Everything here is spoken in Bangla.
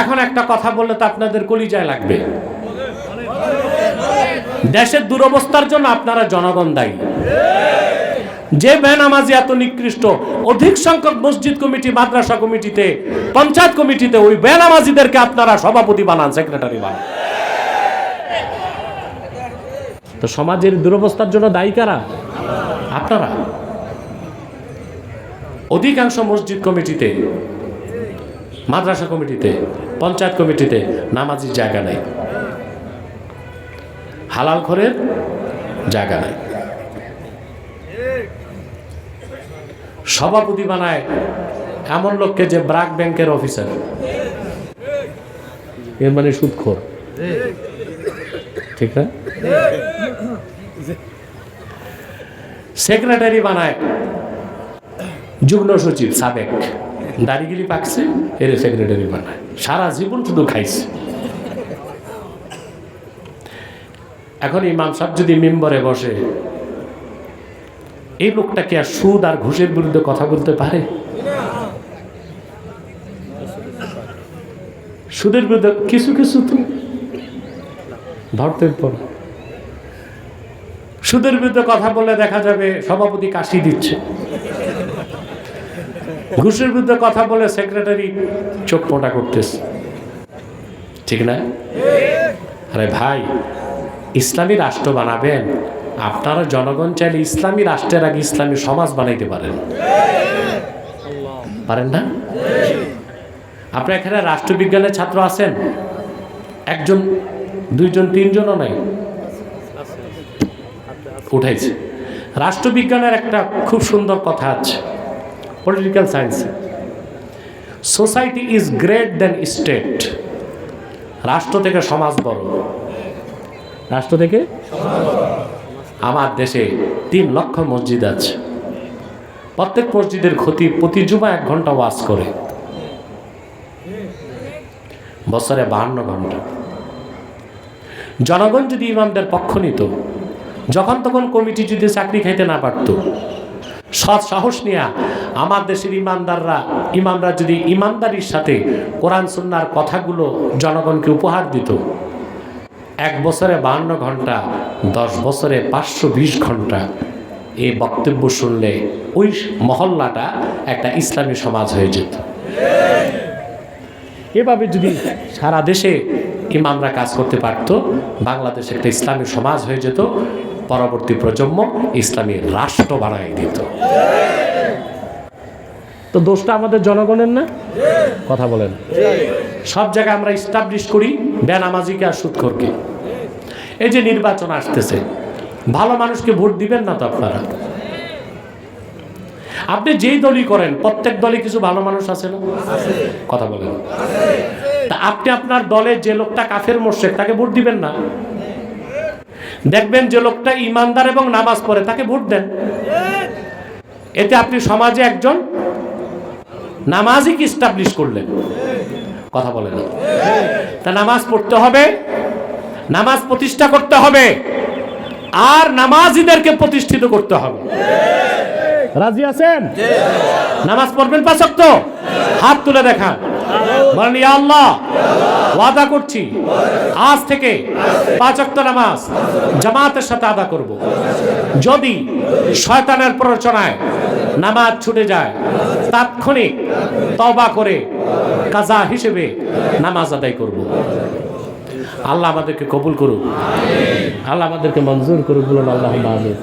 এখন একটা কথা বললে তো আপনাদের কলিজায় লাগবে। দেশের দুরবস্থার জন্য আপনারা জনগণ দায়ী। যে বেনামাজি এত নিকৃষ্ট, অধিক সংখ্যক মসজিদ কমিটি, মাদ্রাসা কমিটিতে, পঞ্চায়েত কমিটিতে, ওই বেনামাজিদেরকে আপনারা সভাপতি বানান, সেক্রেটারি বানান। তো সমাজের দুরবস্থার জন্য দায়ী কারা? আপনারা। অধিকাংশ মসজিদ কমিটিতে মাদ্রাসা কমিটিতে, পঞ্চায়েত কমিটিতে নামাজির জায়গা নেই। হালাল ঘরের জায়গা নেই। সভাপতি বানায় এমন লোককে যে ব্রাক ব্যাংকের অফিসার। এর মানে সুদখোর। ঠিক না? সেক্রেটারি বানায় যুগ্ম সচিব, সাবেক। দাড়িগিরি পাকছে, এর সেক্রেটারি বানায়। সারা জীবন শুধু খাইছে। এখন ইমাম সাহেব যদি মেম্বরে বসে, এই লোকটা কি আর সুদ আর ঘুষের বিরুদ্ধে কথা বলতে পারে? সুদের বিরুদ্ধে কিছু কিছু তো ধরতে পর। সুদের বিরুদ্ধে কথা বলে দেখা যাবে সভাপতি কাশি দিচ্ছে। ঘুষের বিরুদ্ধে কথা বলে সেক্রেটারি চোখ মোটা করতেছে। ঠিক না? আরে ভাই, ইসলামী রাষ্ট্র বানাবেন, আপনারা জনগণ চাইলে ইসলামী রাষ্ট্রের আগে ইসলামী সমাজ বানাইতে পারেন। পারেন না? আপনার এখানে রাষ্ট্রবিজ্ঞানের ছাত্র আছেন? একজন, দুইজন, তিনজনও নাই। উঠাইছে। রাষ্ট্রবিজ্ঞানের একটা খুব সুন্দর কথা আছে। Political science society is great than state রাষ্ট্র থেকে সমাজ বড়। রাষ্ট্র থেকে? আমার দেশে তিন লক্ষ মসজিদ আছে। প্রত্যেক মসজিদের ক্ষতি প্রতি জুমা এক ঘণ্টা ওয়াজ করে। বছরে বাহান্ন ঘণ্টা। জনগণ যদি ইমামদের পক্ষ নিত, যখন তখন কমিটি যদি চাকরি খাইতে না পারত সৎ সাহস নিয়ে আমার দেশের ইমানদাররা, ইমামরা যদি ইমানদারির সাথে কোরআন সুন্নার কথাগুলো জনগণকে উপহার দিত, এক বছরে বাহান্ন ঘণ্টা, দশ বছরে পাঁচশো বিশ ঘণ্টা এই বক্তব্য শুনলে ওই মহল্লাটা একটা ইসলামী সমাজ হয়ে যেত। এভাবে যদি সারা দেশে ইমামরা কাজ করতে পারত, বাংলাদেশ একটা ইসলামী সমাজ হয়ে যেত পরবর্তী প্রজন্ম ইসলামী রাষ্ট্র বানাই দিত। তো দোষটা আমাদের জনগণের না? কথা বলেন। সব জায়গায় আমরা ইস্টাবলিশ করি বেনামাজিকে আর সুৎখরকে। এই যে নির্বাচন আসতেছে ভালো মানুষকে ভোট দিবেন না তো আপনারা? আপনি যেই দলই করেন প্রত্যেক দলে কিছু ভালো মানুষ আছে না? কথা বলেন। তা আপনি আপনার দলে যে লোকটা কাফের মোর্শেক তাকে ভোট দিবেন না? দেখবেন যে লোকটা ইমানদার এবং নামাজ পড়ে, তাকে ভোট দেন। এতে আপনি সমাজে একজন নামাজিক ইস্টাবলিশ করলেন। কথা বলেন। তা নামাজ পড়তে হবে, নামাজ প্রতিষ্ঠা করতে হবে, আর নামাজিদেরকে প্রতিষ্ঠিত করতে হবে। রাজি আছেন? নামাজ পড়বেন পাঁচক তো হাত তুলে দেখান। বলেন আল্লাহ, ওয়াদা করছি। আজ থেকে পাঁচ ওয়াক্ত নামাজ জামাতের সাথে আদা করব। যদি শয়তানের প্ররোচনায় নামাজ ছুটে যায়, তাৎক্ষণিক তবা করে কাজা হিসেবে নামাজ আদায় করব। আল্লাহ আমাদেরকে কবুল করুক। আল্লাহ আমাদেরকে মঞ্জুর করুক, বলুন আল্লাহ আমিন।